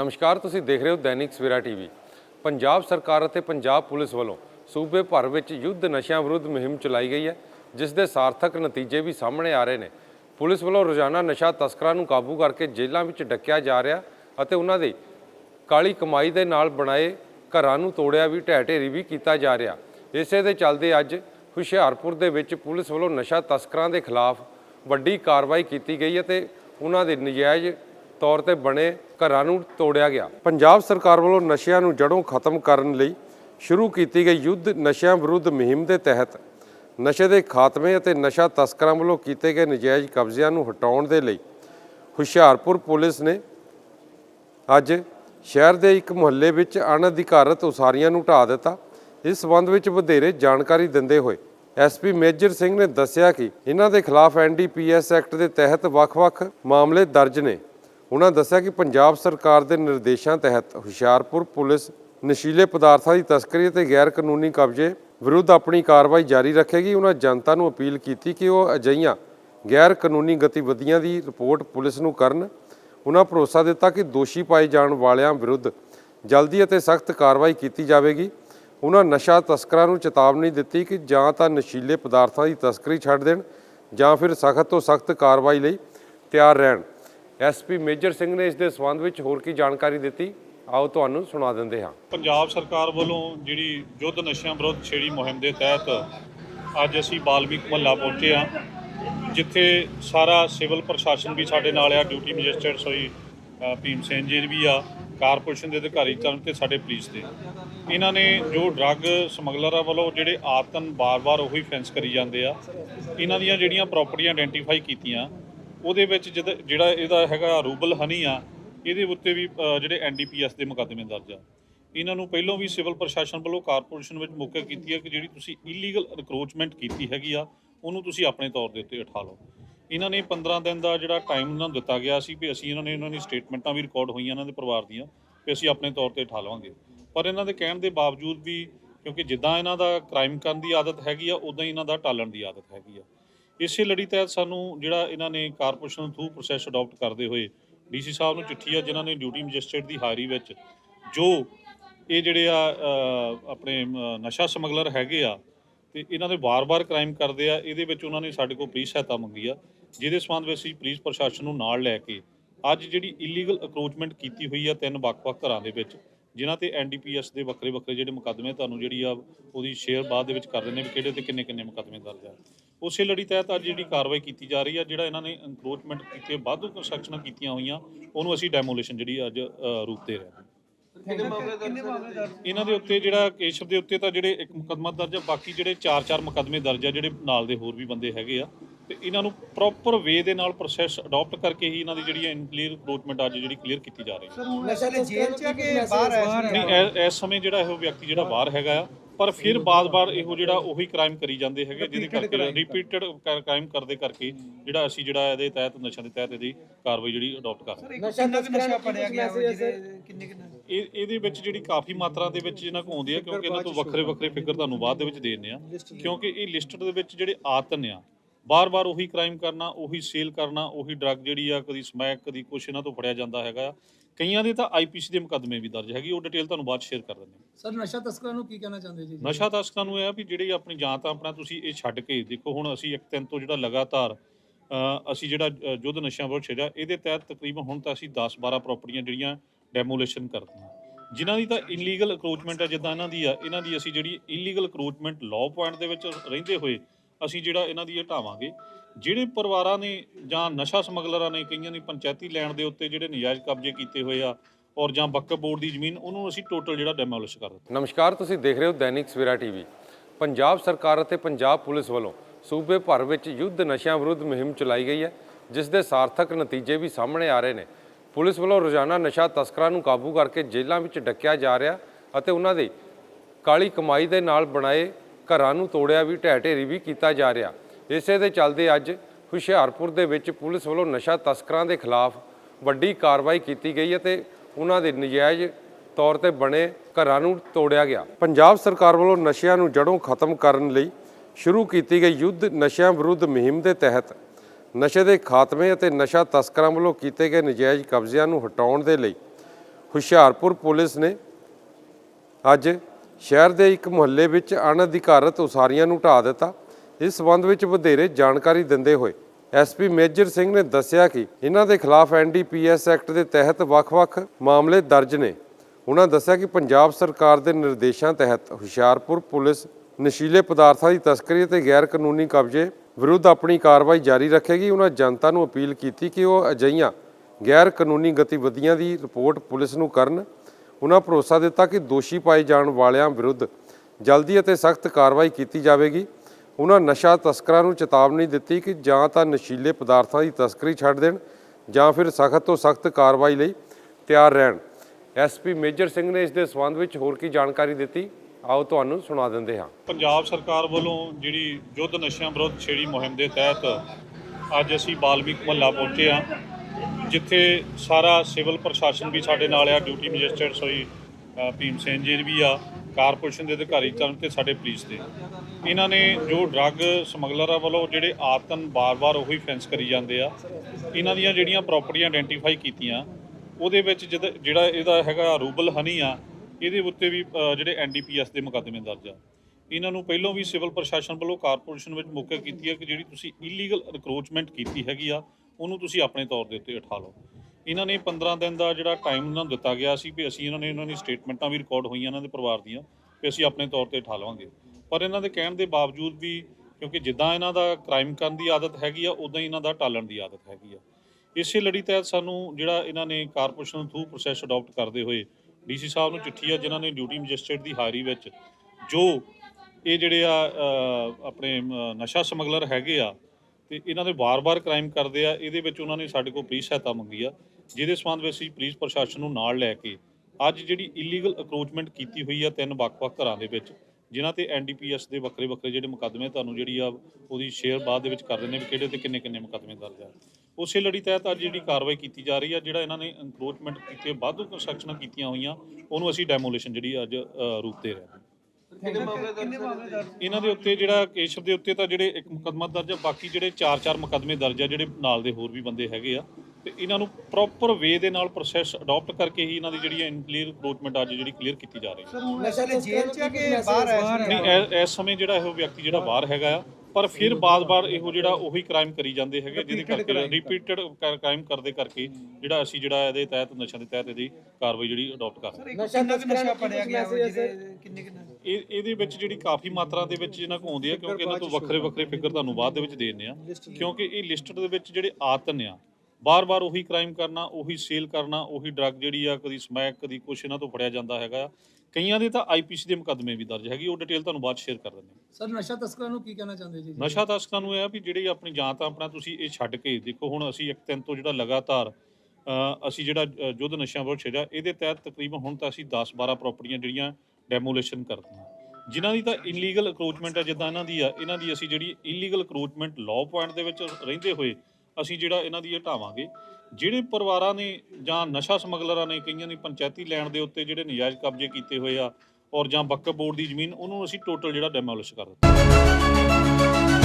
ਨਮਸਕਾਰ, ਤੁਸੀਂ ਦੇਖ ਰਹੇ ਹੋ ਦੈਨਿਕ ਸਵੇਰਾ ਟੀਵੀ। ਪੰਜਾਬ ਸਰਕਾਰ ਅਤੇ ਪੰਜਾਬ ਪੁਲਿਸ ਵੱਲੋਂ ਸੂਬੇ ਭਰ ਵਿੱਚ ਯੁੱਧ ਨਸ਼ਿਆਂ ਵਿਰੁੱਧ ਮੁਹਿੰਮ ਚਲਾਈ ਗਈ ਹੈ, ਜਿਸ ਦੇ ਸਾਰਥਕ ਨਤੀਜੇ ਵੀ ਸਾਹਮਣੇ ਆ ਰਹੇ ਨੇ। ਪੁਲਿਸ ਵੱਲੋਂ ਰੋਜ਼ਾਨਾ ਨਸ਼ਾ ਤਸਕਰਾਂ ਨੂੰ ਕਾਬੂ ਕਰਕੇ ਜੇਲ੍ਹਾਂ ਵਿੱਚ ਡੱਕਿਆ ਜਾ ਰਿਹਾ ਅਤੇ ਉਹਨਾਂ ਦੇ ਕਾਲੀ ਕਮਾਈ ਦੇ ਨਾਲ ਬਣਾਏ ਘਰਾਂ ਨੂੰ ਤੋੜਿਆ ਵੀ ਢਹਿ ਢੇਰੀ ਵੀ ਕੀਤਾ ਜਾ ਰਿਹਾ। ਇਸੇ ਦੇ ਚੱਲਦੇ ਅੱਜ ਹੁਸ਼ਿਆਰਪੁਰ ਦੇ ਵਿੱਚ ਪੁਲਿਸ ਵੱਲੋਂ ਨਸ਼ਾ ਤਸਕਰਾਂ ਦੇ ਖਿਲਾਫ ਵੱਡੀ ਕਾਰਵਾਈ ਕੀਤੀ ਗਈ ਅਤੇ ਉਹਨਾਂ ਦੇ ਨਜਾਇਜ਼ ਤੌਰ ਤੇ ਬਣੇ ਘਰਾਂ ਨੂੰ ਤੋੜਿਆ ਗਿਆ। ਪੰਜਾਬ ਸਰਕਾਰ ਵੱਲੋਂ ਨਸ਼ਿਆਂ ਨੂੰ ਜੜੋਂ ਖਤਮ ਕਰਨ ਲਈ ਸ਼ੁਰੂ ਕੀਤੀ ਗਈ ਯੁੱਧ ਨਸ਼ਿਆਂ ਵਿਰੁੱਧ ਮੁਹਿੰਮ ਦੇ ਤਹਿਤ। ਨਸ਼ੇ ਦੇ ਖਾਤਮੇ ਅਤੇ ਨਸ਼ਾ ਤਸਕਰਾਂ ਵੱਲੋਂ ਕੀਤੇ ਗਏ ਨਜਾਇਜ਼ ਕਬਜ਼ਿਆਂ ਨੂੰ ਹਟਾਉਣ ਦੇ ਲਈ ਹੁਸ਼ਿਆਰਪੁਰ ਪੁਲਿਸ ਨੇ ਅੱਜ ਸ਼ਹਿਰ ਦੇ ਇੱਕ ਮੁਹੱਲੇ ਵਿੱਚ ਅਣਅਧਿਕਾਰਤ ਉਸਾਰੀਆਂ ਨੂੰ ਢਾ ਦਿੱਤਾ। ਇਸ ਸਬੰਧ ਵਿੱਚ ਵਧੇਰੇ ਜਾਣਕਾਰੀ ਦਿੰਦੇ ਹੋਏ ਐਸਪੀ ਮੇਜਰ ਸਿੰਘ ਨੇ ਦੱਸਿਆ ਕਿ ਇਹਨਾਂ ਦੇ ਖਿਲਾਫ ਐਨਡੀਪੀਐਸ ਐਕਟ ਦੇ ਤਹਿਤ ਵੱਖ-ਵੱਖ ਮਾਮਲੇ ਦਰਜ ਨੇ। ਉਹਨਾਂ ਦੱਸਿਆ ਕਿ ਪੰਜਾਬ ਸਰਕਾਰ ਦੇ ਨਿਰਦੇਸ਼ਾਂ ਤਹਿਤ ਹੁਸ਼ਿਆਰਪੁਰ ਪੁਲਿਸ ਨਸ਼ੀਲੇ ਪਦਾਰਥਾਂ ਦੀ ਤਸਕਰੀ ਅਤੇ ਗੈਰ ਕਾਨੂੰਨੀ ਕਬਜ਼ੇ ਵਿਰੁੱਧ ਆਪਣੀ ਕਾਰਵਾਈ ਜਾਰੀ ਰੱਖੇਗੀ। ਉਹਨਾਂ ਜਨਤਾ ਨੂੰ ਅਪੀਲ ਕੀਤੀ ਕਿ ਉਹ ਅਜਈਆਂ ਗੈਰ ਕਾਨੂੰਨੀ ਗਤੀਵਿਧੀਆਂ ਦੀ ਰਿਪੋਰਟ ਪੁਲਿਸ ਨੂੰ ਕਰਨ। ਉਹਨਾਂ ਭਰੋਸਾ ਦਿੱਤਾ ਕਿ ਦੋਸ਼ੀ ਪਾਏ ਜਾਣ ਵਾਲਿਆਂ ਵਿਰੁੱਧ ਜਲਦੀ ਅਤੇ ਸਖਤ ਕਾਰਵਾਈ ਕੀਤੀ ਜਾਵੇਗੀ। ਉਹਨਾਂ ਨਸ਼ਾ ਤਸਕਰਾਂ ਨੂੰ ਚੇਤਾਵਨੀ ਦਿੱਤੀ ਕਿ ਜਾਂ ਤਾਂ ਨਸ਼ੀਲੇ ਪਦਾਰਥਾਂ ਦੀ ਤਸਕਰੀ ਛੱਡ ਦੇਣ ਜਾਂ ਫਿਰ ਸਖਤ ਤੋਂ ਸਖਤ ਕਾਰਵਾਈ ਲਈ ਤਿਆਰ ਰਹਿਣ। ਐਸਪੀ ਮੇਜਰ ਸਿੰਘ ਨੇ ਇਸ ਦੇ ਸੰਬੰਧ ਵਿੱਚ ਹੋਰ ਕੀ ਜਾਣਕਾਰੀ ਦਿੱਤੀ? ਆਓ ਤੁਹਾਨੂੰ ਸੁਣਾ ਦਿੰਦੇ ਹਾਂ। ਪੰਜਾਬ ਸਰਕਾਰ ਵੱਲੋਂ ਜਿਹੜੀ ਯੁੱਧ ਨਸ਼ਿਆਂ ਵਿਰੁੱਧ ਛੇੜੀ ਮੁਹਿੰਮ ਦੇ ਤਹਿਤ ਅੱਜ ਅਸੀਂ ਬਾਲਮੀਕ ਮਹੱਲਾ ਪਹੁੰਚੇ ਆ ਜਿੱਥੇ ਸਾਰਾ ਸਿਵਲ ਪ੍ਰਸ਼ਾਸਨ ਵੀ ਸਾਡੇ ਨਾਲ ਆ, ਡਿਊਟੀ ਮੈਜਿਸਟਰੇਟ ਸੋਈ ਭੀਮ ਸੈਨ ਜੀ ਵੀ ਆ, ਕਾਰਪੋਰੇਸ਼ਨ ਦੇ ਅਧਿਕਾਰੀ ਚਰਨ ਤੇ ਸਾਡੇ ਪੁਲਿਸ ਦੇ। ਇਹਨਾਂ ਨੇ ਜੋ ਡਰੱਗ ਸਮਗਲਰਾਂ ਵੱਲੋਂ ਜਿਹੜੇ ਆਤਨ ਬਾਰ-ਬਾਰ ਉਹੀ ਫੈਂਸ ਕਰੀ ਜਾਂਦੇ ਆ, ਇਹਨਾਂ ਦੀਆਂ ਜਿਹੜੀਆਂ ਪ੍ਰਾਪਰਟੀਆਂ ਆਇਡੈਂਟੀਫਾਈ ਕੀਤੀਆਂ ਉਹਦੇ ਵਿੱਚ ਜਿਹਦਾ- ਜਿਹੜਾ ਇਹਦਾ ਹੈਗਾ ਰੂਬਲ ਹਨੀ ਆ ਇਹਦੇ ਉੱਤੇ ਵੀ ਅ, ਜਿਹੜੇ ਐਨਡੀਪੀਐਸ ਦੇ ਮੁਕੱਦਮੇ ਦਰਜ ਆ। ਇਹਨਾਂ ਨੂੰ ਪਹਿਲਾਂ ਵੀ ਸਿਵਲ ਪ੍ਰਸ਼ਾਸਨ ਵੱਲੋਂ ਕਾਰਪੋਰੇਸ਼ਨ ਵਿੱਚ ਮੁੱਕਾ ਕੀਤੀ ਹੈ ਕਿ ਜਿਹੜੀ ਤੁਸੀਂ ਇਲੀਗਲ ਰਿਕਰੂਟਮੈਂਟ ਕੀਤੀ ਹੈਗੀ ਆ ਉਹਨੂੰ ਤੁਸੀਂ ਆਪਣੇ ਤੌਰ ਦੇ ਉੱਤੇ ਉਠਾ ਲਓ। ਇਹਨਾਂ ਨੇ 15 ਦਿਨ ਦਾ ਜਿਹੜਾ ਟਾਈਮ ਉਹਨਾਂ ਨੂੰ ਦਿੱਤਾ ਗਿਆ ਸੀ ਵੀ ਅਸੀਂ ਇਹਨਾਂ ਨੇ ਇਹਨਾਂ ਦੀ ਸਟੇਟਮੈਂਟਾਂ ਵੀ ਰਿਕਾਰਡ ਹੋਈਆਂ ਇਹਨਾਂ ਦੇ ਪਰਿਵਾਰ ਦੀਆਂ ਵੀ ਅਸੀਂ ਆਪਣੇ ਤੌਰ ਤੇ ਉਠਾ ਲਵਾਂਗੇ। ਪਰ ਇਹਨਾਂ ਦੇ ਕਹਿਣ ਦੇ ਬਾਵਜੂਦ ਵੀ ਕਿਉਂਕਿ ਜਿੱਦਾਂ ਇਹਨਾਂ ਦਾ ਕ੍ਰਾਈਮ ਕਰਨ ਦੀ ਆਦਤ ਹੈਗੀ ਆ ਉਦਾਂ ਹੀ ਇਹਨਾਂ ਦਾ ਟਾਲਣ ਦੀ ਆਦਤ ਹੈਗੀ ਆ। ਇਸੇ ਲੜੀ ਤਹਿਤ ਸਾਨੂੰ ਜਿਹੜਾ ਇਹਨਾਂ ਨੇ ਕਾਰਪੋਰੇਸ਼ਨ ਥਰੂ ਪ੍ਰੋਸੈਸ ਅਡਾਪਟ ਕਰਦੇ ਹੋਏ ਡੀਸੀ ਸਾਹਿਬ ਨੂੰ ਚਿੱਠੀ ਆ, ਜਿਨ੍ਹਾਂ ਨੇ ਡਿਊਟੀ ਮੈਜਿਸਟਰੇਟ ਦੀ ਹਾਜ਼ਰੀ ਵਿੱਚ ਜੋ ਇਹ ਜਿਹੜੇ ਆ ਆਪਣੇ ਨਸ਼ਾ ਸਮਗਲਰ ਹੈਗੇ ਆ, ਤੇ ਇਹਨਾਂ ਦੇ ਵਾਰ-ਵਾਰ ਕ੍ਰਾਈਮ ਕਰਦੇ ਆ, ਇਹਦੇ ਵਿੱਚ ਉਹਨਾਂ ਨੇ ਸਾਡੇ ਕੋਲ ਪੁਲਿਸ ਸਹਾਇਤਾ ਮੰਗੀ ਆ, ਜਿਹਦੇ ਸੰਬੰਧ ਵਿੱਚ ਅਸੀਂ ਪੁਲਿਸ ਪ੍ਰਸ਼ਾਸਨ ਨੂੰ ਨਾਲ ਲੈ ਕੇ ਅੱਜ ਜਿਹੜੀ ਇਲੀਗਲ ਅਕਰੋਚਮੈਂਟ ਕੀਤੀ ਹੋਈ ਆ ਤਿੰਨ ਵੱਖ-ਵੱਖ ਘਰਾਂ ਦੇ ਵਿੱਚ, ਜਿਨ੍ਹਾਂ ਤੇ ਐਨਡੀਪੀਐਸ ਦੇ ਵੱਖਰੇ ਵੱਖਰੇ ਜਿਹੜੇ ਮੁਕੱਦਮੇ ਤੁਹਾਨੂੰ ਜਿਹੜੀ ਆ, ਉਹਦੀ ਸ਼ੇਅਰ ਬਾਅਦ ਦੇ ਵਿੱਚ ਕਰ ਦਿੰਦੇ ਨੇ ਕਿਹੜੇ ਤੇ ਕਿੰਨੇ ਕਿੰਨੇ ਮੁਕੱਦਮੇ ਦਰਜ ਆ। ਉਸੇ ਲੜੀ ਤਹਿਤ ਅੱਜ ਜਿਹੜੀ ਕਾਰਵਾਈ ਕੀਤੀ ਜਾ ਰਹੀ ਆ ਜਿਹੜਾ ਇਹਨਾਂ ਨੇ ਅਨਕਰੋਚਮੈਂਟ ਕੀਤੇ ਵਾਧੂ ਕੰਸਟਰਕਸ਼ਨਾਂ ਕੀਤੀਆਂ ਹੋਈਆਂ ਉਹਨੂੰ ਅਸੀਂ ਡੈਮੋਲੀਸ਼ਨ ਜਿਹੜੀ ਅੱਜ ਰੂਪ ਦੇ ਰਹੇ ਹਾਂ। ਇਹਨਾਂ ਦੇ ਉੱਤੇ ਜਿਹੜਾ ਕੇਸ਼ਵ ਦੇ ਉੱਤੇ ਤਾਂ ਜਿਹੜੇ ਇੱਕ ਮੁਕੱਦਮਾ ਦਰਜ ਆ ਬਾਕੀ ਜਿਹੜੇ 4-4 ਮੁਕੱਦਮੇ ਦਰਜ ਆ ਜਿਹੜੇ ਨਾਲ ਦੇ ਹੋਰ ਵੀ ਬੰਦੇ ਹੈਗੇ ਆ ਤੇ ਇਹਨਾਂ ਨੂੰ ਪ੍ਰੋਪਰ ਵੇ ਦੇ ਨਾਲ ਪ੍ਰੋਸੈਸ ਅਡਾਪਟ ਕਰਕੇ ਹੀ ਇਹਨਾਂ ਦੀ ਜਿਹੜੀ ਇਨਕਲੀਅਰ ਰਿਕਰੂਟਮੈਂਟ ਅੱਜ ਜਿਹੜੀ ਕਲੀਅਰ ਕੀਤੀ ਜਾ ਰਹੀ ਹੈ। ਨਸ਼ਾ ਦੇ ਜੇਲ੍ਹ ਚ ਕਿ ਬਾਹਰ ਹੈ ਨਹੀਂ ਇਸ ਸਮੇਂ ਜਿਹੜਾ ਇਹੋ ਵਿਅਕਤੀ ਜਿਹੜਾ ਬਾਹਰ ਹੈਗਾ ਆ ਪਰ ਫਿਰ ਬਾਰ-ਬਾਰ ਇਹੋ ਜਿਹੜਾ ਉਹੀ ਕ੍ਰਾਈਮ ਕਰੀ ਜਾਂਦੇ ਹੈਗੇ ਜਿਹਦੇ ਕਰਕੇ ਰਿਪੀਟਡ ਕ੍ਰਾਈਮ ਕਰਦੇ ਕਰਕੇ ਜਿਹੜਾ ਅਸੀਂ ਜਿਹੜਾ ਇਹਦੇ ਤਹਿਤ ਨਸ਼ਾ ਦੇ ਤਹਿਤ ਇਹਦੀ ਕਾਰਵਾਈ ਜਿਹੜੀ ਅਡਾਪਟ ਕਰ ਰਹੇ ਹਾਂ। ਨਸ਼ਾ ਨਸ਼ਾ ਪੜਿਆ ਗਿਆ ਕਿੰਨੇ ਕਿੰਨੇ ਇਹ ਇਹਦੇ ਵਿੱਚ ਜਿਹੜੀ ਕਾਫੀ ਮਾਤਰਾ ਦੇ ਵਿੱਚ ਜਿਹਨਾਂ ਕੋ ਆਉਂਦੀ ਆ ਕਿਉਂਕਿ ਇਹਨਾਂ ਤੋਂ ਵੱਖਰੇ ਵੱਖਰੇ ਫਿਗਰ ਤੁਹਾਨੂੰ ਬਾਅਦ ਦੇ ਵਿੱਚ ਦੇ ਦਿੰਦੇ ਆ ਕਿਉਂਕਿ ਇਹ ਲਿਸਟਡ ਦੇ ਵਿੱਚ ਜਿਹੜੇ ਆਤਨ ਆ ਬਾਰ-ਬਾਰ ਉਹੀ ਕ੍ਰਾਈਮ ਕਰਨਾ ਉਹੀ ਸੇਲ ਕਰਨਾ ਉਹੀ ਡਰੱਗ ਜਿਹੜੀ ਆ ਕਦੀ ਸਮੈਕ ਕਦੀ ਕੁਛ ਇਹਨਾਂ ਤੋਂ ਫੜਿਆ ਜਾਂਦਾ ਹੈਗਾ। ਕਈਆਂ ਦੇ ਤਾਂ ਆਈਪੀਸੀ ਦੇ ਮੁਕੱਦਮੇ ਵੀ ਦਰਜ ਹੈਗੀ ਉਹ ਡਿਟੇਲ ਤੁਹਾਨੂੰ ਬਾਅਦ ਸ਼ੇਅਰ ਕਰ ਦਿੰਦੇ ਹਾਂ। ਸਰ ਨਸ਼ਾ ਤਸਕਰਾਂ ਨੂੰ ਕੀ ਕਹਿਣਾ ਚਾਹੁੰਦੇ ਜੀ? ਨਸ਼ਾ ਤਸਕਰਾਂ ਨੂੰ ਇਹ ਆ ਵੀ ਜਿਹੜੇ ਆਪਣੀ ਜਾਂ ਤਾਂ ਆਪਣਾ ਤੁਸੀਂ ਇਹ ਛੱਡ ਕੇ ਦੇਖੋ ਹੁਣ ਅਸੀਂ ਇੱਕ ਦਿਨ ਤੋਂ ਜਿਹੜਾ ਲਗਾਤਾਰ ਅ, ਅਸੀਂ ਜਿਹੜਾ ਅ, ਯੁੱਧ ਨਸ਼ਿਆਂ ਵਿਰੁੱਧ ਛੇੜਿਆ ਇਹਦੇ ਤਹਿਤ ਤਕਰੀਬਨ ਹੁਣ ਤਾਂ ਅਸੀਂ 10-12 ਪ੍ਰਾਪਰਟੀਆਂ ਜਿਹੜੀਆਂ ਡੈਮੋਲੇਸ਼ਨ ਕਰਤੀਆਂ। ਜਿਨ੍ਹਾਂ ਦੀ ਤਾਂ ਇਲੀਗਲ ਅਕਰੋਚਮੈਂਟ ਹੈ ਜਿੱਦਾਂ ਇਹਨਾਂ ਦੀ ਆ ਇਹਨਾਂ ਦੀ ਅਸੀਂ ਜਿਹੜੀ ਇਲੀਗਲ ਅਕਰੋਚਮੈਂਟ ਲਾਅ ਪੁਆਇੰਟ ਦੇ ਵਿੱਚ ਰਹਿੰਦੇ ਹੋਏ ਅਸੀਂ ਜਿਹੜਾ ਇਹਨਾਂ ਦੀ ਹਟਾਵਾਂਗੇ। ਜਿਹੜੇ ਪਰਿਵਾਰਾਂ ਨੇ ਜਾਂ ਨਸ਼ਾ ਸਮਗਲਰਾਂ ਨੇ ਕਈਆਂ ਨੇ ਪੰਚਾਇਤੀ ਲੈਣ ਦੇ ਉੱਤੇ ਜਿਹੜੇ ਨਜਾਇਜ਼ ਕਬਜ਼ੇ ਕੀਤੇ ਹੋਏ ਆ ਔਰ ਜਾਂ ਵਕਫ ਬੋਰਡ ਦੀ ਜ਼ਮੀਨ, ਉਹਨੂੰ ਅਸੀਂ ਟੋਟਲ ਜਿਹੜਾ ਡੈਮੋਲਿਸ਼ ਕਰ ਦਿੱਤਾ। ਨਮਸਕਾਰ, ਤੁਸੀਂ ਦੇਖ ਰਹੇ ਹੋ ਦੈਨਿਕ ਸਵੇਰਾ ਟੀਵੀ। ਪੰਜਾਬ ਸਰਕਾਰ ਅਤੇ ਪੰਜਾਬ ਪੁਲਿਸ ਵੱਲੋਂ ਸੂਬੇ ਭਰ ਵਿੱਚ ਯੁੱਧ ਨਸ਼ਿਆਂ ਵਿਰੁੱਧ ਮੁਹਿੰਮ ਚਲਾਈ ਗਈ ਹੈ, ਜਿਸ ਦੇ ਸਾਰਥਕ ਨਤੀਜੇ ਵੀ ਸਾਹਮਣੇ ਆ ਰਹੇ ਨੇ। ਪੁਲਿਸ ਵੱਲੋਂ ਰੋਜ਼ਾਨਾ ਨਸ਼ਾ ਤਸਕਰਾਂ ਨੂੰ ਕਾਬੂ ਕਰਕੇ ਜੇਲ੍ਹਾਂ ਵਿੱਚ ਡੱਕਿਆ ਜਾ ਰਿਹਾ ਅਤੇ ਉਹਨਾਂ ਦੇ ਕਾਲੀ ਕਮਾਈ ਦੇ ਨਾਲ ਬਣਾਏ ਘਰਾਂ ਨੂੰ ਤੋੜਿਆ ਵੀ, ਢਹਿ ਢੇਰੀ ਵੀ ਕੀਤਾ ਜਾ ਰਿਹਾ। ਇਸੇ ਦੇ ਚੱਲਦੇ ਅੱਜ ਹੁਸ਼ਿਆਰਪੁਰ ਦੇ ਵਿੱਚ ਪੁਲਿਸ ਵੱਲੋਂ ਨਸ਼ਾ ਤਸਕਰਾਂ ਦੇ ਖਿਲਾਫ ਵੱਡੀ ਕਾਰਵਾਈ ਕੀਤੀ ਗਈ ਅਤੇ ਉਹਨਾਂ ਦੇ ਨਜਾਇਜ਼ ਤੌਰ ਤੇ ਬਣੇ ਘਰਾਂ ਨੂੰ ਤੋੜਿਆ ਗਿਆ। ਪੰਜਾਬ ਸਰਕਾਰ ਵੱਲੋਂ ਨਸ਼ਿਆਂ ਨੂੰ ਜੜੋਂ ਖਤਮ ਕਰਨ ਲਈ ਸ਼ੁਰੂ ਕੀਤੀ ਗਈ ਯੁੱਧ ਨਸ਼ਿਆਂ ਵਿਰੁੱਧ ਮੁਹਿੰਮ ਦੇ ਤਹਿਤ। ਨਸ਼ੇ ਦੇ ਖਾਤਮੇ ਅਤੇ ਨਸ਼ਾ ਤਸਕਰਾਂ ਵੱਲੋਂ ਕੀਤੇ ਗਏ ਨਜਾਇਜ਼ ਕਬਜ਼ਿਆਂ ਨੂੰ ਹਟਾਉਣ ਦੇ ਲਈ ਹੁਸ਼ਿਆਰਪੁਰ ਪੁਲਿਸ ਨੇ ਅੱਜ ਸ਼ਹਿਰ ਦੇ ਇੱਕ ਮੁਹੱਲੇ ਵਿੱਚ ਅਣਅਧਿਕਾਰਤ ਉਸਾਰੀਆਂ ਨੂੰ ਢਾ ਦਿੱਤਾ। ਇਸ ਸਬੰਧ ਵਿੱਚ ਵਧੇਰੇ ਜਾਣਕਾਰੀ ਦਿੰਦੇ ਹੋਏ ਐਸਪੀ ਮੇਜਰ ਸਿੰਘ ਨੇ ਦੱਸਿਆ ਕਿ ਇਹਨਾਂ ਦੇ ਖਿਲਾਫ ਐਨਡੀਪੀਐਸ ਐਕਟ ਦੇ ਤਹਿਤ ਵੱਖ-ਵੱਖ ਮਾਮਲੇ ਦਰਜ ਨੇ। ਉਹਨਾਂ ਦੱਸਿਆ ਕਿ ਪੰਜਾਬ ਸਰਕਾਰ ਦੇ ਨਿਰਦੇਸ਼ਾਂ ਤਹਿਤ ਹੁਸ਼ਿਆਰਪੁਰ ਪੁਲਿਸ ਨਸ਼ੀਲੇ ਪਦਾਰਥਾਂ ਦੀ ਤਸਕਰੀ ਅਤੇ ਗੈਰ ਕਾਨੂੰਨੀ ਕਬਜ਼ੇ ਵਿਰੁੱਧ ਆਪਣੀ ਕਾਰਵਾਈ ਜਾਰੀ ਰੱਖੇਗੀ। ਉਹਨਾਂ ਜਨਤਾ ਨੂੰ ਅਪੀਲ ਕੀਤੀ ਕਿ ਉਹ ਅਜਿਹੀਆਂ ਗੈਰ ਕਾਨੂੰਨੀ ਗਤੀਵਿਧੀਆਂ ਦੀ ਰਿਪੋਰਟ ਪੁਲਿਸ ਨੂੰ ਕਰਨ ਉਹਨਾਂ ਭਰੋਸਾ ਦਿੱਤਾ ਕਿ ਦੋਸ਼ੀ ਪਾਏ ਜਾਣ ਵਾਲਿਆਂ ਵਿਰੁੱਧ ਜਲਦੀ ਅਤੇ ਸਖਤ ਕਾਰਵਾਈ ਕੀਤੀ ਜਾਵੇਗੀ। ਉਹਨਾਂ ਨਸ਼ਾ ਤਸਕਰਾਂ ਨੂੰ ਚੇਤਾਵਨੀ ਦਿੱਤੀ ਕਿ ਜਾਂ ਤਾਂ ਨਸ਼ੀਲੇ ਪਦਾਰਥਾਂ ਦੀ ਤਸਕਰੀ ਛੱਡ ਦੇਣ ਜਾਂ ਫਿਰ ਸਖਤ ਤੋਂ ਸਖਤ ਕਾਰਵਾਈ ਲਈ ਤਿਆਰ ਰਹਿਣ। ਐਸਪੀ ਮੇਜਰ ਸਿੰਘ ਨੇ ਇਸ ਦੇ ਸਬੰਧ ਵਿੱਚ ਹੋਰ ਕੀ ਜਾਣਕਾਰੀ ਦਿੱਤੀ, ਆਓ ਤੁਹਾਨੂੰ ਸੁਣਾ ਦਿੰਦੇ ਹਾਂ। ਪੰਜਾਬ ਸਰਕਾਰ ਵੱਲੋਂ ਜਿਹੜੀ ਯੁੱਧ ਨਸ਼ਿਆਂ ਵਿਰੁੱਧ ਛੇੜੀ ਮੁਹਿੰਮ ਦੇ ਤਹਿਤ ਅੱਜ ਅਸੀਂ ਬਾਲਮੀਕ ਮਹੱਲਾ ਪਹੁੰਚੇ ਹਾਂ। ਜਿੱਥੇ ਸਾਰਾ ਸਿਵਲ ਪ੍ਰਸ਼ਾਸਨ ਵੀ ਸਾਡੇ ਨਾਲ ਆ ਡਿਊਟੀ ਮੈਜਿਸਟਰੇਟ ਸੋਈ ਭੀਮ ਸੈਨ ਜੀ ਵੀ ਆ ਕਾਰਪੋਰੇਸ਼ਨ ਦੇ ਅਧਿਕਾਰੀ ਕਰਨ ਤੇ ਸਾਡੇ ਪੁਲਿਸ ਦੇ। ਇਹਨਾਂ ਨੇ ਜੋ ਡਰੱਗ ਸਮਗਲਰਾਂ ਵੱਲੋਂ ਜਿਹੜੇ ਆਤਨ ਬਾਰ-ਬਾਰ ਉਹੀ ਫੈਂਸ ਕਰੀ ਜਾਂਦੇ ਆ ਇਹਨਾਂ ਦੀਆਂ ਜਿਹੜੀਆਂ ਪ੍ਰਾਪਰਟੀਆਂ ਆਇਡੈਂਟੀਫਾਈ ਕੀਤੀਆਂ ਉਹਦੇ ਵਿੱਚ ਜਦ- ਜਿਹੜਾ ਇਹਦਾ ਹੈਗਾ ਰੂਬਲ ਹਨੀ ਆ ਇਹਦੇ ਉੱਤੇ ਵੀ ਅ, ਜਿਹੜੇ ਐਨਡੀਪੀਐਸ ਦੇ ਮੁਕੱਦਮੇ ਦਰਜ ਆ। ਇਹਨਾਂ ਨੂੰ ਪਹਿਲਾਂ ਵੀ ਸਿਵਲ ਪ੍ਰਸ਼ਾਸਨ ਵੱਲੋਂ ਕਾਰਪੋਰੇਸ਼ਨ ਵਿੱਚ ਮੁੱਕਾ ਕੀਤੀ ਹੈ ਕਿ ਜਿਹੜੀ ਤੁਸੀਂ ਇਲੀਗਲ ਰਿਕਰੋਚਮੈਂਟ ਕੀਤੀ ਹੈਗੀ ਆ ਉਹਨੂੰ ਤੁਸੀਂ ਆਪਣੇ ਤੌਰ ਦੇ ਉੱਤੇ ਉਠਾ ਲਓ। ਇਹਨਾਂ ਨੇ 15 ਦਿਨ ਦਾ ਜਿਹੜਾ ਟਾਈਮ ਉਹਨਾਂ ਨੂੰ ਦਿੱਤਾ ਗਿਆ ਸੀ ਵੀ ਅਸੀਂ ਇਹਨਾਂ ਨੇ, ਇਹਨਾਂ ਦੀ ਸਟੇਟਮੈਂਟਾਂ ਵੀ ਰਿਕਾਰਡ ਹੋਈਆਂ ਇਹਨਾਂ ਦੇ ਪਰਿਵਾਰ ਦੀਆਂ ਵੀ ਅਸੀਂ ਆਪਣੇ ਤੌਰ ਤੇ ਉਠਾ ਲਵਾਂਗੇ। ਪਰ ਇਹਨਾਂ ਦੇ ਕਹਿਣ ਦੇ ਬਾਵਜੂਦ ਵੀ ਕਿਉਂਕਿ ਜਿੱਦਾਂ ਇਹਨਾਂ ਦਾ ਕ੍ਰਾਈਮ ਕਰਨ ਦੀ ਆਦਤ ਹੈਗੀ ਆ ਉਦਾਂ ਹੀ ਇਹਨਾਂ ਦਾ ਟਾਲਣ ਦੀ ਆਦਤ ਹੈਗੀ ਆ। ਇਸੇ ਲੜੀ ਤਹਿਤ ਸਾਨੂੰ ਜਿਹੜਾ ਇਹਨਾਂ ਨੇ ਕਾਰਪੋਰੇਸ਼ਨ ਥਰੂ ਪ੍ਰੋਸੈਸ ਅਡਾਪਟ ਕਰਦੇ ਹੋਏ ਡੀਸੀ ਸਾਹਿਬ ਨੂੰ ਚਿੱਠੀ ਆ ਜਿਨ੍ਹਾਂ ਨੇ ਡਿਊਟੀ ਮੈਜਿਸਟਰੇਟ ਦੀ ਹਾਜ਼ਰੀ ਵਿੱਚ ਜੋ ਇਹ ਜਿਹੜੇ ਆ ਆਪਣੇ ਨਸ਼ਾ ਸਮਗਲਰ ਹੈਗੇ ਆ ਤੇ ਇਹਨਾਂ ਦੇ ਵਾਰ-ਵਾਰ ਕ੍ਰਾਈਮ ਕਰਦੇ ਆ, ਇਹਦੇ ਵਿੱਚ ਉਹਨਾਂ ਨੇ ਸਾਡੇ ਕੋਲ ਪੁਲਿਸ ਸਹਾਇਤਾ ਮੰਗੀ ਆ, ਜਿਹਦੇ ਸੰਬੰਧ ਵਿੱਚ ਅਸੀਂ ਪੁਲਿਸ ਪ੍ਰਸ਼ਾਸਨ ਨੂੰ ਨਾਲ ਲੈ ਕੇ ਅੱਜ ਜਿਹੜੀ ਇਲੀਗਲ ਅਕਰੋਚਮੈਂਟ ਕੀਤੀ ਹੋਈ ਆ ਤਿੰਨ ਵੱਖ-ਵੱਖ ਘਰਾਂ ਦੇ ਵਿੱਚ, ਜਿਨ੍ਹਾਂ ਤੇ ਐਨਡੀਪੀਐਸ ਦੇ ਵੱਖਰੇ ਵੱਖਰੇ ਜਿਹੜੇ ਮੁਕੱਦਮੇ ਤੁਹਾਨੂੰ ਜਿਹੜੀ ਆ ਉਹਦੀ ਸ਼ੇਅਰ ਬਾਅਦ ਦੇ ਵਿੱਚ ਕਰ ਦਿੰਦੇ ਵੀ ਕਿਹੜੇ ਤੇ ਕਿੰਨੇ ਕਿੰਨੇ ਮੁਕੱਦਮੇ ਦਰਜ ਆ। ਉਸੇ ਲੜੀ ਤਹਿਤ ਅੱਜ ਜਿਹੜੀ ਕਾਰਵਾਈ ਕੀਤੀ ਜਾ ਰਹੀ ਆ, ਜਿਹੜਾ ਇਹਨਾਂ ਨੇ ਅਨਕਰੋਚਮੈਂਟ ਕੀਤੇ, ਵਾਧੂ ਕੰਸਟਰਕਸ਼ਨਾਂ ਕੀਤੀਆਂ ਹੋਈਆਂ, ਉਹਨੂੰ ਅਸੀਂ ਡੈਮੋਲੀਸ਼ਨ ਜਿਹੜੀ ਅੱਜ ਰੂਪ ਦੇ ਰਹੇ ਹਾਂ। ਕਿੰਨੇ ਮਾਮਲੇ ਕਿੰਨੇ ਮਾਮਲੇ ਦਰਜ ਇਹਨਾਂ ਦੇ ਉੱਤੇ ਜਿਹੜਾ ਕੇਸ਼ਵ ਦੇ ਉੱਤੇ ਤਾਂ ਜਿਹੜੇ ਇੱਕ ਮੁਕੱਦਮਾ ਦਰਜ ਆ ਬਾਕੀ ਜਿਹੜੇ 4-4 ਮੁਕੱਦਮੇ ਦਰਜ ਆ ਜਿਹੜੇ ਨਾਲ ਦੇ ਹੋਰ ਵੀ ਬੰਦੇ ਹੈਗੇ ਆ ਤੇ ਇਹਨਾਂ ਨੂੰ ਪ੍ਰੋਪਰ ਵੇ ਦੇ ਨਾਲ ਪ੍ਰੋਸੈਸ ਅਡਾਪਟ ਕਰਕੇ ਹੀ ਇਹਨਾਂ ਦੀ ਜਿਹੜੀ ਇਨਕਲੀਅਰ ਅਪਰੋਚਮੈਂਟ ਅੱਜ ਜਿਹੜੀ ਕਲੀਅਰ ਕੀਤੀ ਜਾ ਰਹੀ ਹੈ। ਸਰ ਹੁਣ ਨਸ਼ਾ ਜੇਲ੍ਹ ਚ ਆ ਕਿ ਬਾਹਰ ਹੈ ਨਹੀਂ ਇਸ ਸਮੇਂ ਜਿਹੜਾ ਇਹ ਵਿਅਕਤੀ ਜਿਹੜਾ ਬਾਹਰ ਹੈਗਾ ਆ ਪਰ ਫਿਰ ਬਾਰ-ਬਾਰ ਇਹੋ ਜਿਹੜਾ ਉਹੀ ਕ੍ਰਾਈਮ ਕਰੀ ਜਾਂਦੇ ਹੈਗੇ ਜਿਹਦੇ ਕਰਕੇ ਰਿਪੀਟਡ ਕ੍ਰਾਈਮ ਕਰਦੇ ਕਰਕੇ ਜਿਹੜਾ ਅਸੀਂ ਜਿਹੜਾ ਇਹਦੇ ਤਹਿਤ ਨਸ਼ਾ ਦੇ ਤਹਿਤ ਇਹਦੀ ਕਾਰਵਾਈ ਜਿਹੜੀ ਅਡਾਪਟ ਕਰ ਰਹੇ ਹਾਂ। ਨਸ਼ਾ ਨਸ਼ਾ ਪੜਿਆ ਗਿਆ ਜਿਹਦੇ ਕਿੰਨੇ ਕਿੰਨੇ ਇਹ ਇਹਦੇ ਵਿੱਚ ਜਿਹੜੀ ਕਾਫੀ ਮਾਤਰਾ ਦੇ ਵਿੱਚ ਇਹਨਾਂ ਕੋ ਆਉਂਦੀ ਆ ਕਿਉਂਕਿ ਇਹਨਾਂ ਤੋਂ ਵੱਖਰੇ ਵੱਖਰੇ ਫਿਗਰ ਤੁਹਾਨੂੰ ਬਾਅਦ ਦੇ ਵਿੱਚ ਦੇ ਦਿੰਦੇ ਆ ਕਿਉਂਕਿ ਇਹ ਲਿਸਟਡ ਦੇ ਵਿੱਚ ਜਿਹੜੇ ਆਤਨ ਆ ਬਾਰ-ਬਾਰ ਉਹੀ ਕ੍ਰਾਈਮ ਕਰਨਾ ਉਹੀ ਸੇਲ ਕਰਨਾ ਉਹੀ ਡਰੱਗ ਜਿਹੜੀ ਆ ਕਦੀ ਸਮੈਕ ਕਦੀ ਕੁਛ ਇਹਨਾਂ ਤੋਂ ਫੜਿਆ ਜਾਂਦਾ ਹੈਗਾ ਆ। ਕਈਆਂ ਦੇ ਤਾਂ ਆਈਪੀਸੀ ਦੇ ਮੁਕੱਦਮੇ ਵੀ ਦਰਜ ਹੈਗੀ ਉਹ ਡਿਟੇਲ ਤੁਹਾਨੂੰ ਬਾਅਦ ਸ਼ੇਅਰ ਕਰ ਦਿੰਦੇ ਹਾਂ ਸਰ ਨਸ਼ਾ ਤਸਕਰਾਂ ਨੂੰ ਕੀ ਕਹਿਣਾ ਚਾਹੁੰਦੇ ਜੀ? ਨਸ਼ਾ ਤਸਕਰਾਂ ਨੂੰ ਇਹ ਆ ਵੀ ਜਿਹੜੀ ਆਪਣੀ ਜਾਂ ਤਾਂ ਆਪਣਾ ਤੁਸੀਂ ਇਹ ਛੱਡ ਕੇ ਦੇਖੋ ਹੁਣ ਅਸੀਂ ਇੱਕ ਦਿਨ ਤੋਂ ਜਿਹੜਾ ਲਗਾਤਾਰ ਅ, ਅਸੀਂ ਜਿਹੜਾ ਯੁੱਧ ਨਸ਼ਿਆਂ ਵਿਰੁੱਧ ਛੇੜਿਆ ਇਹਦੇ ਤਹਿਤ ਤਕਰੀਬਨ ਹੁਣ ਤਾਂ ਅਸੀਂ 10 12 ਪ੍ਰਾਪਰਟੀਆਂ ਜਿਹੜੀਆਂ ਡੈਮੋਲੇਸ਼ਨ ਕਰਦੇ ਹਾਂ ਜਿਨ੍ਹਾਂ ਦੀ ਤਾਂ ਇਲੀਗਲ ਅਕਰੋਚਮੈਂਟ ਹੈ ਜਿੱਦਾਂ ਇਹਨਾਂ ਦੀ ਆ, ਇਹਨਾਂ ਦੀ ਅਸੀਂ ਜਿਹੜੀ ਇਲੀਗਲ ਅਕਰੋਚਮੈਂਟ ਲਾਅ ਪੁਆਇੰਟ ਦੇ ਵਿੱਚ ਰਹਿੰਦੇ ਹੋਏ ਅਸੀਂ ਜਿਹੜਾ ਇਹਨਾਂ ਦੀ ਹਟਾਵਾਂਗੇ। ਜਿਹੜੇ ਪਰਿਵਾਰਾਂ ਨੇ ਜਾਂ ਨਸ਼ਾ ਸਮਗਲਰਾਂ ਨੇ, ਕਈਆਂ ਨੇ ਪੰਚਾਇਤੀ ਲੈਣ ਦੇ ਉੱਤੇ ਜਿਹੜੇ ਨਜਾਇਜ਼ ਕਬਜ਼ੇ ਕੀਤੇ ਹੋਏ ਆ, ਔਰ ਜਾਂ ਵਕਫ ਬੋਰਡ ਦੀ ਜ਼ਮੀਨ, ਉਹਨੂੰ ਅਸੀਂ ਟੋਟਲ ਜਿਹੜਾ ਡੈਮੋਲਿਸ਼ ਕਰ ਦਿੱਤਾ।